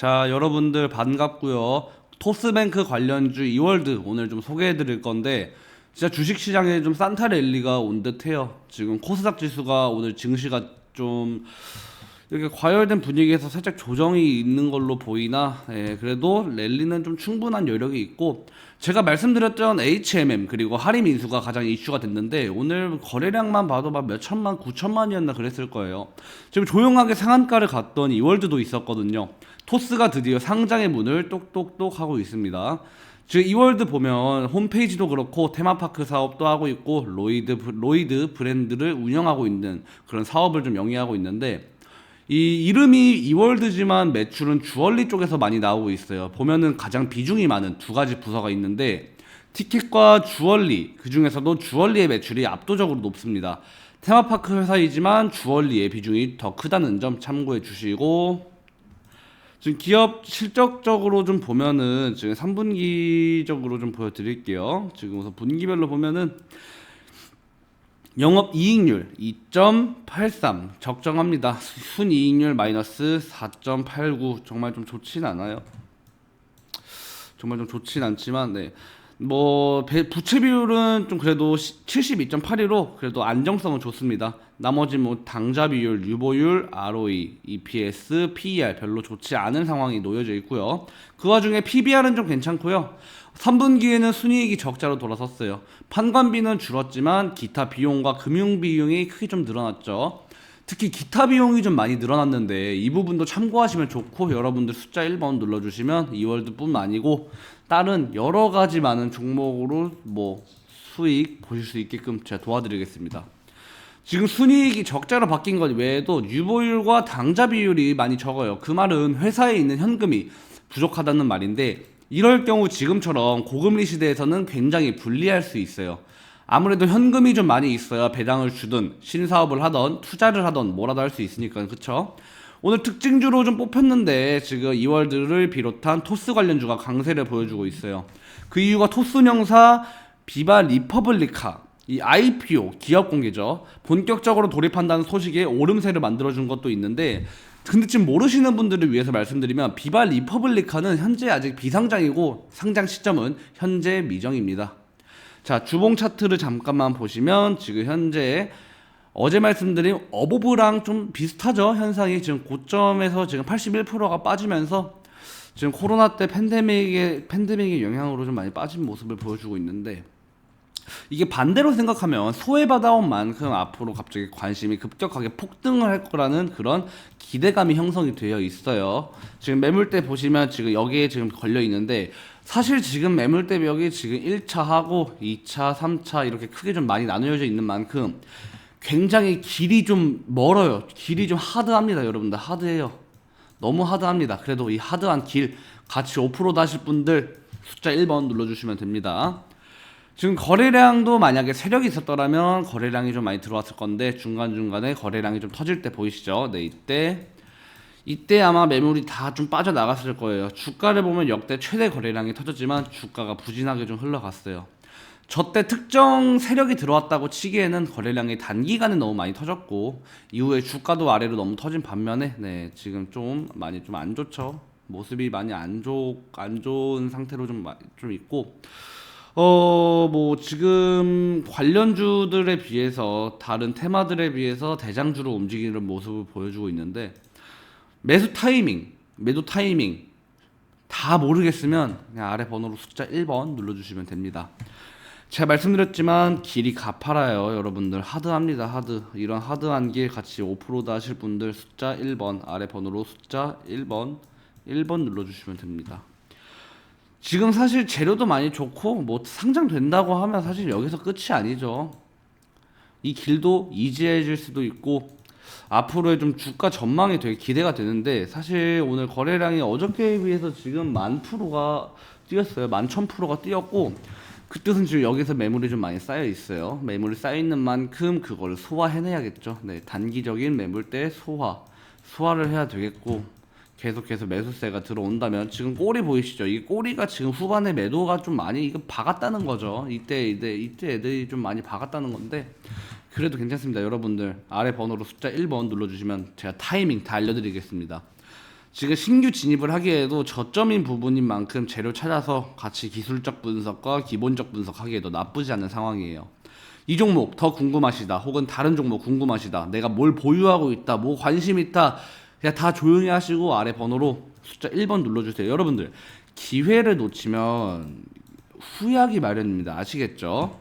자, 여러분들 반갑고요. 토스뱅크 관련주 이월드 오늘 좀 소개해 드릴 건데 진짜 주식 시장에 좀 산타 랠리가 온 듯해요. 지금 코스닥 지수가 오늘 증시가 좀 이렇게 과열된 분위기에서 살짝 조정이 있는 걸로 보이나 예, 그래도 랠리는 좀 충분한 여력이 있고 제가 말씀드렸던 HMM 그리고 할인 인수가 가장 이슈가 됐는데 오늘 거래량만 봐도 막 몇 천만, 구천만이었나 그랬을 거예요. 지금 조용하게 상한가를 갔던 이월드도 있었거든요. 토스가 드디어 상장의 문을 똑똑똑 하고 있습니다. 지금 이월드 보면 홈페이지도 그렇고 테마파크 사업도 하고 있고 로이드 로이드 브랜드를 운영하고 있는 그런 사업을 좀 영위하고 있는데 이 이름이 이월드지만 매출은 주얼리 쪽에서 많이 나오고 있어요. 보면은 가장 비중이 많은 두 가지 부서가 있는데 티켓과 주얼리 그 중에서도 주얼리의 매출이 압도적으로 높습니다. 테마파크 회사이지만 주얼리의 비중이 더 크다는 점 참고해 주시고 지금 기업 실적적으로 좀 보면은 지금 3분기적으로 좀 보여드릴게요. 지금 우선 분기별로 보면은 영업 이익률 2.83 적정합니다. 순이익률 마이너스 4.89 정말 좀 좋진 않아요. 정말 좀 좋진 않지만 네. 뭐 배- 부채 비율은 좀 그래도 72.82로 그래도 안정성은 좋습니다. 나머지 뭐 당좌 비율, 유보율, ROE, EPS, PER 별로 좋지 않은 상황이 놓여져 있고요. 그 와중에 PBR은 좀 괜찮고요. 3분기에는 순이익이 적자로 돌아섰어요. 판관비는 줄었지만 기타 비용과 금융 비용이 크게 좀 늘어났죠. 특히 기타 비용이 좀 많이 늘어났는데 이 부분도 참고하시면 좋고 여러분들 숫자 1번 눌러주시면 이월드뿐만 아니고 다른 여러 가지 많은 종목으로 뭐 수익 보실 수 있게끔 제가 도와드리겠습니다. 지금 순이익이 적자로 바뀐 것 외에도 유보율과 당좌 비율이 많이 적어요. 그 말은 회사에 있는 현금이 부족하다는 말인데 이럴 경우 지금처럼 고금리 시대에서는 굉장히 불리할 수 있어요. 아무래도 현금이 좀 많이 있어야 배당을 주든 신사업을 하던 투자를 하던 뭐라도 할 수 있으니까 그쵸? 오늘 특징주로 좀 뽑혔는데 지금 이월드를 비롯한 토스 관련주가 강세를 보여주고 있어요. 그 이유가 토스 명사 비바 리퍼블리카 이 IPO 기업 공개죠. 본격적으로 돌입한다는 소식에 오름세를 만들어준 것도 있는데 근데 지금 모르시는 분들을 위해서 말씀드리면 비바 리퍼블리카는 현재 아직 비상장이고 상장 시점은 현재 미정입니다. 자 주봉 차트를 잠깐만 보시면 지금 현재 어제 말씀드린 어보브랑 좀 비슷하죠 현상이 지금 고점에서 지금 81%가 빠지면서 지금 코로나 때 팬데믹의 팬데믹의 영향으로 좀 많이 빠진 모습을 보여주고 있는데 이게 반대로 생각하면 소외받아온 만큼 앞으로 갑자기 관심이 급격하게 폭등을 할 거라는 그런 기대감이 형성이 되어 있어요. 지금 매물대 보시면 지금 여기에 지금 걸려 있는데 사실 지금 매물대 벽이 지금 1차 하고 2차, 3차 이렇게 크게 좀 많이 나누어져 있는 만큼 굉장히 길이 좀 멀어요. 길이 좀 하드합니다, 여러분들. 하드해요. 너무 하드합니다. 그래도 이 하드한 길 같이 오프로드 하실 분들 숫자 1번 눌러주시면 됩니다. 지금 거래량도 만약에 세력이 있었더라면 거래량이 좀 많이 들어왔을 건데 중간중간에 거래량이 좀 터질 때 보이시죠? 네, 이때 이때 아마 매물이 다 좀 빠져나갔을 거예요. 주가를 보면 역대 최대 거래량이 터졌지만 주가가 부진하게 좀 흘러갔어요. 저때 특정 세력이 들어왔다고 치기에는 거래량이 단기간에 너무 많이 터졌고 이후에 주가도 아래로 너무 터진 반면에 네, 지금 좀 많이 좀 안 좋죠. 모습이 많이 안 좋, 안 좋은 상태로 좀, 마- 좀 있고 어, 뭐, 지금 관련주들에 비해서 다른 테마들에 비해서 대장주로 움직이는 모습을 보여주고 있는데, 매수 타이밍, 매도 타이밍, 다 모르겠으면 그냥 아래 번호로 숫자 1번 눌러주시면 됩니다. 제가 말씀드렸지만 길이 가파라요 여러분들 하드합니다 하드 이런 하드한 길 같이 오프로드 하실 분들 숫자 1번 아래 번호로 숫자 1번 1번 눌러주시면 됩니다 지금 사실 재료도 많이 좋고 뭐 상장된다고 하면 사실 여기서 끝이 아니죠. 이 길도 이지해질 수도 있고 앞으로의 좀 주가 전망이 되게 기대가 되는데 사실 오늘 거래량이 어저께에 비해서 지금 만 프로가 뛰었어요. 만 천 프로가 뛰었고 그 뜻은 지금 여기서 매물이 좀 많이 쌓여 있어요. 매물이 쌓여 있는 만큼 그걸 소화해내야겠죠. 네, 단기적인 매물대 소화, 소화를 해야 되겠고 계속해서 매수세가 들어온다면 지금 꼬리 보이시죠? 이 꼬리가 지금 후반에 매도가 좀 많이 이거 박았다는 거죠. 이때 이때 이때 애들이 좀 많이 박았다는 건데 그래도 괜찮습니다. 여러분들 아래 번호로 숫자 1번 눌러주시면 제가 타이밍 다 알려드리겠습니다. 지금 신규 진입을 하기에도 저점인 부분인 만큼 재료 찾아서 같이 기술적 분석과 기본적 분석하기에도 나쁘지 않은 상황이에요. 이 종목 더 궁금하시다 혹은 다른 종목 궁금하시다 내가 뭘 보유하고 있다 뭐 관심 있다 그냥 다 조용히 하시고 아래 번호로 숫자 1번 눌러주세요 여러분들 기회를 놓치면 후회하기 마련입니다 아시겠죠?